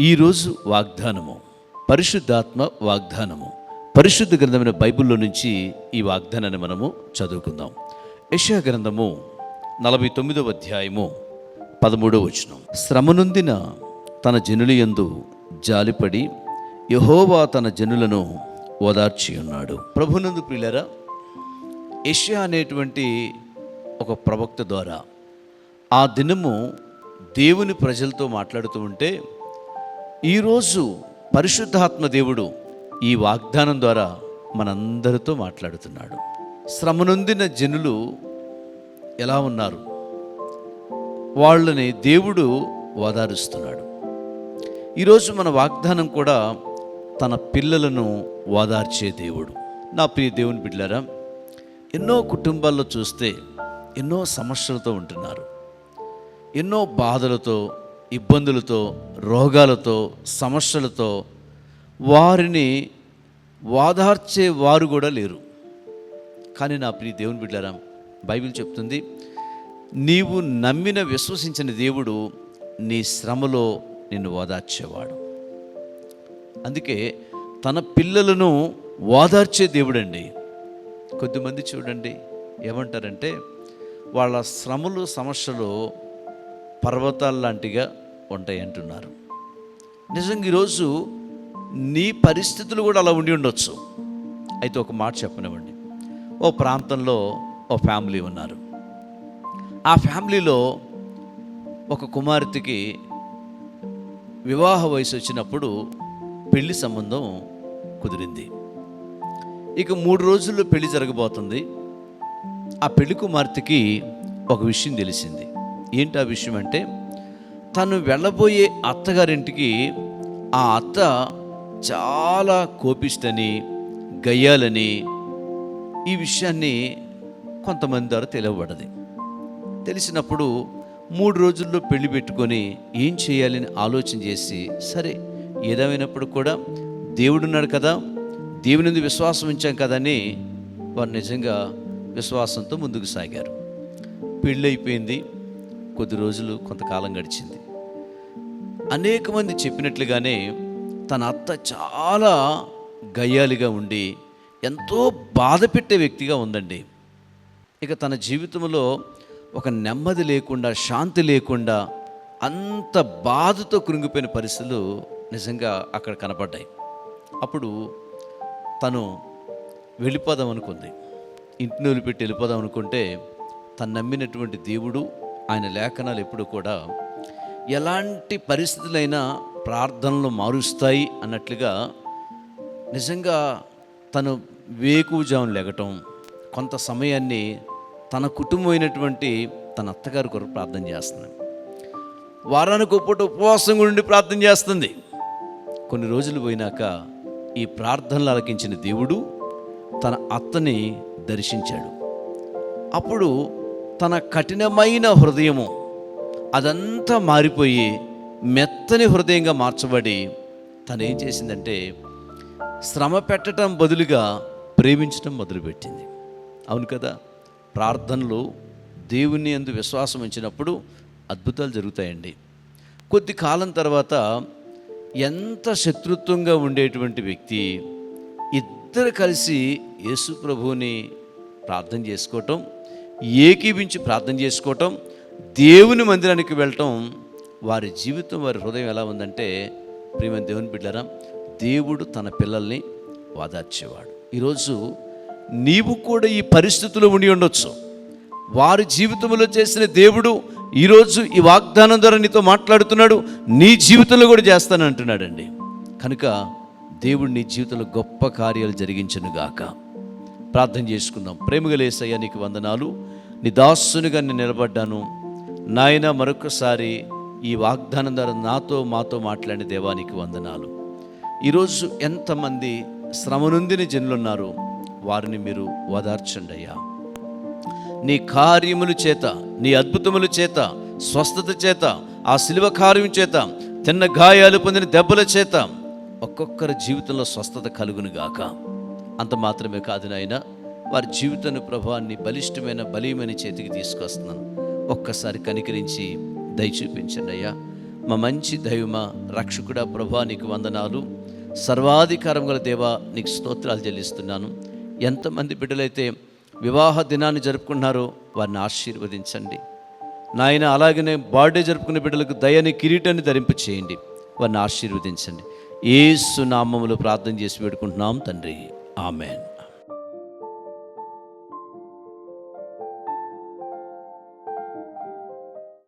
ఈరోజు వాగ్దానము పరిశుద్ధాత్మ వాగ్దానము. పరిశుద్ధ గ్రంథమైన బైబిల్లో నుంచి ఈ వాగ్దానాన్ని మనము చదువుకుందాం. యశా గ్రంథము నలభై తొమ్మిదవ అధ్యాయము పదమూడవ వచనం. శ్రమనుందిన తన జనుల యందు జాలిపడి యహోవా తన జనులను ఓదార్చి ఉన్నాడు ప్రభునందు ప్రియులరా యష్యా అనేటువంటి ఒక ప్రవక్త ద్వారా ఆ దినము దేవుని ప్రజలతో మాట్లాడుతూ ఉంటే ఈరోజు పరిశుద్ధాత్మ దేవుడు ఈ వాగ్దానం ద్వారా మనందరితో మాట్లాడుతున్నాడు. శ్రమనొందిన జనులు ఎలా ఉన్నారు? వాళ్ళని దేవుడు ఓదారుస్తున్నాడు ఈరోజు మన వాగ్దానం కూడా తన పిల్లలను ఓదార్చే దేవుడు. నా ప్రియ దేవుని బిడ్డారా ఎన్నో కుటుంబాల్లో చూస్తే ఎన్నో సమస్యలతో ఉంటున్నారు. ఎన్నో బాధలతో ఇబ్బందులతో రోగాలతో సమస్యలతో వారిని వాదార్చే వారు కూడా లేరు. కానీ నా ప్రియ దేవుని బిడ్డారా బైబిల్ చెప్తుంది నీవు నమ్మిన విశ్వసించిన దేవుడు నీ శ్రమలో నిన్ను ఓదార్చేవాడు అందుకే తన పిల్లలను ఓదార్చే దేవుడండి. కొద్దిమంది చూడండి ఏమంటారంటే వాళ్ళ శ్రమలు సమస్యలు పర్వతాలు లాంటిగా ఉంటాయి అంటున్నారు. నిజంగా ఈరోజు నీ పరిస్థితులు కూడా అలా ఉండి ఉండొచ్చు. అయితే ఒక మాట చెప్పనివ్వండి. ఓ ప్రాంతంలో ఓ ఫ్యామిలీ ఉన్నారు. ఆ ఫ్యామిలీలో ఒక కుమార్తెకి వివాహ వయసు వచ్చినప్పుడు పెళ్ళి సంబంధం కుదిరింది. ఇక మూడు రోజుల్లో పెళ్ళి జరగబోతుంది. ఆ పెళ్ళి కుమార్తెకి ఒక విషయం తెలిసింది. ఏంటి ఆ విషయం అంటే తను వెళ్ళబోయే అత్తగారింటికి ఆ అత్త చాలా కోపిస్తని గయ్యాలని ఈ విషయాన్ని కొంతమంది ద్వారా తెలియబడది తెలిసినప్పుడు మూడు రోజుల్లో పెళ్ళి పెట్టుకొని ఏం చేయాలని ఆలోచన చేసి సరే ఏదేమైనప్పుడు కూడా దేవుడున్నాడు కదా దేవుని మీద విశ్వాసం ఉంచాం కదని వారు నిజంగా విశ్వాసంతో ముందుకు సాగారు. పెళ్ళి అయిపోయింది కొద్ది రోజులు కొంతకాలం గడిచింది. అనేక మంది చెప్పినట్లుగానే తన అత్త చాలా గయ్యాలిగా ఉండి ఎంతో బాధ పెట్టే వ్యక్తిగా ఉందండి. ఇక తన జీవితంలో ఒక నెమ్మది లేకుండా శాంతి లేకుండా అంత బాధతో కృంగిపోయిన పరిస్థితులు నిజంగా అక్కడ కనపడ్డాయి. అప్పుడు తను వెళ్ళిపోదాం అనుకుంది. ఇంటిని వదిలిపెట్టి వెళ్ళిపోదాం అనుకుంటే తను నమ్మినటువంటి దేవుడు ఆయన లేఖనాలు ఎప్పుడు కూడా ఎలాంటి పరిస్థితులైనా ప్రార్థనలు మారుస్తాయి అన్నట్లుగా నిజంగా తను వేకువజామున లెగటం కొంత సమయాన్ని తన కుటుంబమైనటువంటి తన అత్తగారి కొరకు ప్రార్థన చేస్తుంది. వారానికి ఒప్పటి ఉపవాసం ఉండి ప్రార్థన చేస్తుంది. కొన్ని రోజులు పోయినాక ఈ ప్రార్థనలు అలకించిన దేవుడు తన అత్తని దర్శించాడు. అప్పుడు తన కఠినమైన హృదయము అదంతా మారిపోయి మెత్తని హృదయంగా మార్చబడి తను ఏం చేసిందంటే శ్రమ పెట్టడం బదులుగా ప్రేమించడం మొదలుపెట్టింది. అవును కదా? ప్రార్థనలు దేవుని అందు విశ్వాసం ఉంచినప్పుడు అద్భుతాలు జరుగుతాయండి. కొద్ది కాలం తర్వాత ఎంత శత్రుత్వంగా ఉండేటువంటి వ్యక్తి ఇద్దరు కలిసి యేసు ప్రభువుని ప్రార్థన చేసుకోవటం ఏకీభించి ప్రార్థన చేసుకోవటం దేవుని మందిరానికి వెళ్ళటం వారి జీవితం వారి హృదయం ఎలా ఉందంటే ప్రియమైన దేవుని బిడ్డరా దేవుడు తన పిల్లల్ని వాదార్చేవాడు. ఈరోజు నీవు కూడా ఈ పరిస్థితులు ఉండి ఉండొచ్చు. వారి జీవితంలో చేసిన దేవుడు ఈరోజు ఈ వాగ్దానం ద్వారా నీతో మాట్లాడుతున్నాడు నీ జీవితంలో కూడా చేస్తానంటున్నాడండి. కనుక దేవుడు నీ జీవితంలో గొప్ప కార్యాలు జరిగించను గాక ప్రార్థన చేసుకుందాం. ప్రేమగలేసయ్యా నీకు వందనాలు. నీ దాసునిగా నేను నిలబడ్డాను. నాయన మరొకసారి ఈ వాగ్దానం ద్వారా నాతో మాతో మాట్లాడిన దేవానికి వందనాలు. ఈరోజు ఎంతమంది శ్రమనుందిన జనులున్నారు వారిని మీరు ఓదార్చండి అయ్యా. నీ కార్యముల చేత నీ అద్భుతముల చేత స్వస్థత చేత ఆ శిలువ కార్యం చేత తిన్న గాయాలు పొందిన దెబ్బల చేత ఒక్కొక్కరి జీవితంలో స్వస్థత కలుగును గాక. అంత మాత్రమే కాదు నాయన వారి జీవితాన్ని ప్రభావాన్ని బలిష్టమైన బలీయమైన చేతికి తీసుకొస్తున్నాను. ఒక్కసారి కనికరించి దయ చూపించండి అయ్యా. మా మంచి దైవమ రక్షకుడ ప్రభా నీకు వందనాలు. సర్వాధికారం గల దేవా నీకు స్తోత్రాలు చెల్లిస్తున్నాను. ఎంతమంది బిడ్డలైతే వివాహ దినాన్ని జరుపుకుంటున్నారో వారిని ఆశీర్వదించండి. నాయన అలాగనే బర్త్డే జరుపుకునే బిడ్డలకు దయని కిరీటాన్ని ధరింపు చేయండి. వారిని ఆశీర్వదించండి. ఏసు నామములు ప్రార్థన చేసి పెట్టుకుంటున్నాం తండ్రి. Amen.